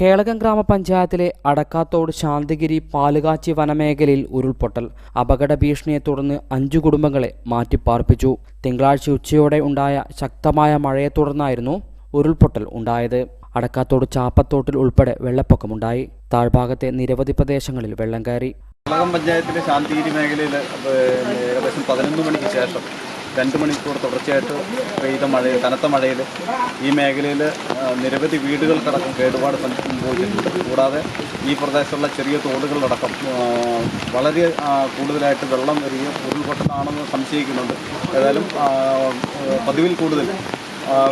കേളകം ഗ്രാമപഞ്ചായത്തിലെ അടക്കാത്തോട് ശാന്തിഗിരി പാലുകാച്ചി വനമേഖലയിൽ ഉരുൾപൊട്ടൽ. അപകട ഭീഷണിയെ തുടർന്ന് അഞ്ചു കുടുംബങ്ങളെ മാറ്റിപ്പാർപ്പിച്ചു. തിങ്കളാഴ്ച ഉച്ചയോടെ ഉണ്ടായ ശക്തമായ മഴയെ തുടർന്നായിരുന്നു ഉരുൾപൊട്ടൽ ഉണ്ടായത്. അടക്കാത്തോട് ചാപ്പത്തോട്ടിൽ ഉൾപ്പെടെ വെള്ളപ്പൊക്കമുണ്ടായി. താഴ്ഭാഗത്തെ നിരവധി പ്രദേശങ്ങളിൽ വെള്ളം കയറി. കേളകം പഞ്ചായത്തിലെ ശാന്തിഗിരി മേഖലയിൽ ഏകദേശം പതിനൊന്ന് മണിക്ക് ശേഷം രണ്ട് മണിക്കൂർ തുടർച്ചയായിട്ട് പെയ്ത മഴയിൽ കനത്ത മഴയിൽ ഈ മേഖലയിൽ നിരവധി വീടുകൾക്കടക്കം കേടുപാട് സംഭവിച്ചിട്ടുണ്ട്. കൂടാതെ ഈ പ്രദേശത്തുള്ള ചെറിയ തോടുകളിലടക്കം വളരെ കൂടുതലായിട്ട് വെള്ളം വരികയും ഉരുൾപൊട്ടലാണെന്ന് സംശയിക്കുന്നുണ്ട്. ഏതായാലും പതിവിൽ കൂടുതൽ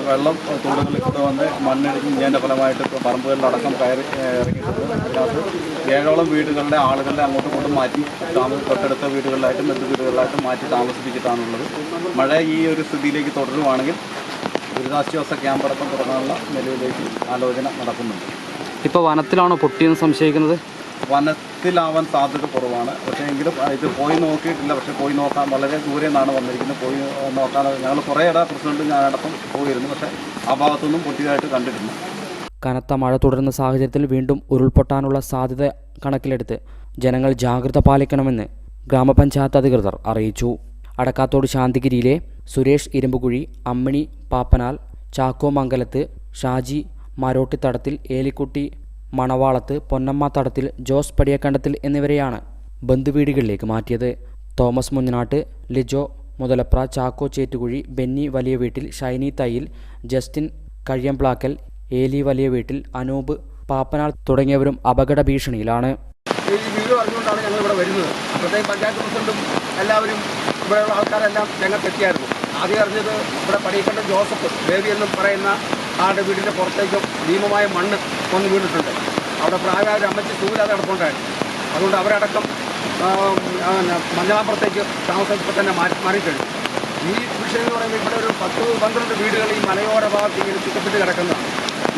വെള്ളം തോടുകളിൽ കൂടെ വന്ന് മണ്ണിടിഞ്ഞതിന്റെ ഫലമായിട്ട് പറമ്പുകളിലടക്കം കയറി ഇറങ്ങിയിട്ടുണ്ട്. അതിനകത്ത് ഏഴോളം വീടുകളുടെ ആളുകളെ അങ്ങോട്ടും ഇങ്ങോട്ടും മാറ്റി താമസ തൊട്ടടുത്ത വീടുകളിലായിട്ടും മറ്റു വീടുകളിലായിട്ടും മാറ്റി താമസിപ്പിച്ചിട്ടാണുള്ളത്. മഴ ഈ ഒരു സ്ഥിതിയിലേക്ക് തുടരുവാണെങ്കിൽ ദുരിതാശ്വാസ ക്യാമ്പടക്കം തുടങ്ങാനുള്ള നിലയിലേക്ക് ആലോചന നടക്കുന്നുണ്ട്. ഇപ്പോൾ വനത്തിലാണോ പൊട്ടിയെന്ന് സംശയിക്കുന്നത്? വനത്തിലാവാൻ സാധ്യത കുറവാണ്. പക്ഷേ എങ്കിലും ഇത് പോയി നോക്കിയിട്ടില്ല. പക്ഷെ പോയി നോക്കാൻ വളരെ ദൂരെ നിന്നാണ് വന്നിരിക്കുന്നത്. പോയി നോക്കാൻ ഞങ്ങൾ കുറേ ഇട പ്രസിഡന്റ് ഞാനടക്കം പോയിരുന്നു. പക്ഷേ ആ ഭാഗത്തൊന്നും പൊട്ടിയതായിട്ട് കണ്ടിട്ടില്ല. കനത്ത മഴ തുടരുന്ന സാഹചര്യത്തിൽ വീണ്ടും ഉരുൾപൊട്ടാനുള്ള സാധ്യത കണക്കിലെടുത്ത് ജനങ്ങൾ ജാഗ്രത പാലിക്കണമെന്ന് ഗ്രാമപഞ്ചായത്ത് അധികൃതർ അറിയിച്ചു. അടക്കാത്തോട് ശാന്തിഗിരിയിലെ സുരേഷ് ഇരുമ്പുകുഴി അമ്മിണി പാപ്പനാൽ ചാക്കോ മംഗലത്ത് ഷാജി മരോട്ടിത്തടത്തിൽ ഏലിക്കുട്ടി മണവാളത്ത് പൊന്നമ്മ തടത്തിൽ ജോസ് പടിയക്കണ്ടത്തിൽ എന്നിവരെയാണ് ബന്ധുവീടുകളിലേക്ക് മാറ്റിയത്. തോമസ് മുഞ്ഞനാട്ട് ലിജോ മുതലപ്ര ചാക്കോ ചേറ്റുകുഴി ബെന്നി വലിയ വീട്ടിൽ ഷൈനി തയ്യിൽ ജസ്റ്റിൻ കഴിയംപ്ലാക്കൽ ഏലി വലിയ വീട്ടിൽ അനൂപ് പാപ്പനാൾ തുടങ്ങിയവരും അപകട ഭീഷണിയിലാണ്. ഇവിടെയുള്ള ആൾക്കാരെല്ലാം രംഗത്തെത്തിയായിരുന്നു ആദ്യം അറിഞ്ഞത് ഇവിടെ പടിയക്കണ്ട ജോസഫ് ബേബി എന്നും പറയുന്ന ആളുടെ വീടിന്റെ പുറത്തേക്കും ഭീമമായ മണ്ണ് വന്ന് വീണിട്ടുണ്ട്. അവിടെ പ്രായമായ ഒരു അമ്മച്ചി സൂര്യാതെ കിടപ്പുണ്ടായിരുന്നു അതുകൊണ്ട് അവരടക്കം മഞ്ഞളാപ്പുറത്തേക്ക് താമസിച്ചപ്പോൾ തന്നെ മാറ്റി മാറിക്കഴിഞ്ഞു. ഈ വിഷയം എന്ന് പറയുമ്പോൾ ഇവിടെ ഒരു പത്ത് പന്ത്രണ്ട് വീടുകൾ ഈ മലയോര ഭാഗത്ത് ഇങ്ങനെ ചുറ്റപ്പെട്ട് കിടക്കുന്നതാണ്.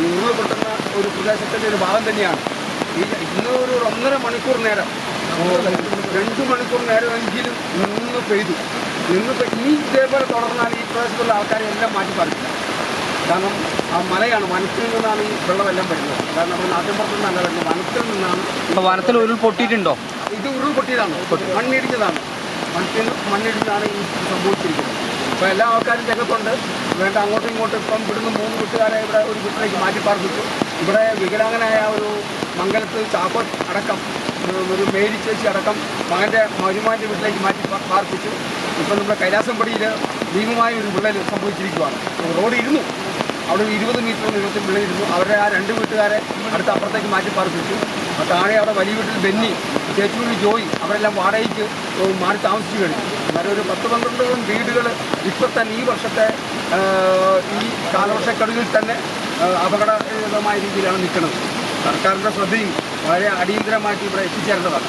ഈ ഉരുൾ പൊട്ടുന്ന ഒരു പ്രദേശത്തിന്റെ ഒരു ഭാഗം തന്നെയാണ്. ഈ ഇന്ന് ഒരു ഒന്നര മണിക്കൂർ നേരം രണ്ട് മണിക്കൂർ നേരമെങ്കിലും നിന്ന് പെയ്തു. നിന്ന് ഇനി ഇതേപോലെ തുടർന്നാൽ ഈ പ്രദേശത്തുള്ള ആൾക്കാരെ എല്ലാം മാറ്റി പറിക്കില്ല കാരണം ആ മലയാണ് വനത്തിൽ നിന്നാണ് ഈ വെള്ളമെല്ലാം വരുന്നത്. കാരണം നമ്മൾ നാട്ടിൻപുറത്തു നിന്നല്ല വരുന്നത് വനത്തിൽ നിന്നാണ് ഇപ്പോൾ വനത്തിൽ ഉരുൾ പൊട്ടിയിട്ടുണ്ടോ? ഇത് ഉരുൾ പൊട്ടിയതാണ്. മണ്ണിടിച്ചതാണ് മണ്ണിൽ മണ്ണിടിച്ചാണ് ഈ സംഭവിച്ചിരിക്കുന്നത്. അപ്പോൾ എല്ലാ ആൾക്കാരും രംഗത്തുണ്ട്. വേണ്ട അങ്ങോട്ടും ഇങ്ങോട്ടും ഇപ്പം ഇവിടുന്ന് മൂന്ന് വീട്ടുകാരെ ഇവിടെ ഒരു വീട്ടിലേക്ക് മാറ്റി പാർപ്പിച്ചു. ഇവിടെ വികലാംഗനായ ഒരു മംഗലത്ത് ചാക്കോ അടക്കം ഒരു- മേരിച്ചേച്ചി മേരി ചേച്ചി അടക്കം മകന്റെ മരുമാന്റെ വീട്ടിലേക്ക് മാറ്റി പാർപ്പിച്ചു. ഇപ്പം നമ്മുടെ കൈലാസംപടിയിൽ ഭീമമായ ഒരു വിള്ളൽ സംഭവിച്ചിരിക്കുകയാണ് റോഡ് ഇരുന്നു അവിടെ ഇരുപത് മീറ്റർ നീളത്തിൽ വിളയിരുന്നു അവരുടെ ആ രണ്ട് വീട്ടുകാരെ അടുത്ത അപ്പുറത്തേക്ക് മാറ്റി പാർപ്പിച്ചു. താഴെ അവിടെ വലിയ വീട്ടിൽ ബെന്നി ചേച്ചൂരി ജോയി അവരെല്ലാം വാടകയ്ക്ക് മാറി താമസിച്ചു കഴിഞ്ഞു. അന്നേരം ഒരു പത്ത് പന്ത്രണ്ടോളം വീടുകൾ ഇപ്പം തന്നെ ഈ വർഷത്തെ ഈ കാലവർഷക്കെടുതിൽ തന്നെ അപകടമായ രീതിയിലാണ് നിൽക്കുന്നത്. സർക്കാരിന്റെ ശ്രദ്ധയും വളരെ അടിയന്തരമായിട്ട് ഇവിടെ എത്തിച്ചേരേണ്ടതാണ്.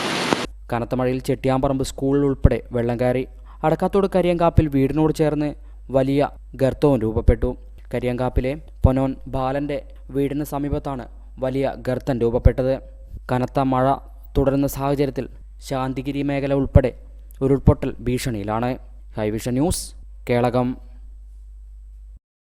കനത്ത മഴയിൽ ചെട്ടിയാമ്പറമ്പ് സ്കൂളിൽ ഉൾപ്പെടെ വെള്ളം കയറി അടക്കാത്തോട് കരിയങ്കാപ്പിൽ വീടിനോട് ചേർന്ന് വലിയ ഗർത്തവും രൂപപ്പെട്ടു. കരിയങ്കാപ്പിലെ പൊനോൻ ബാലന്റെ വീടിന് സമീപത്താണ് വലിയ ഗർത്തം രൂപപ്പെട്ടത്. കനത്ത മഴ തുടരുന്ന സാഹചര്യത്തിൽ ശാന്തിഗിരി മേഖല ഉൾപ്പെടെ ഉരുൾപൊട്ടൽ ഭീഷണിയിലാണ്. High vision news Kelakam.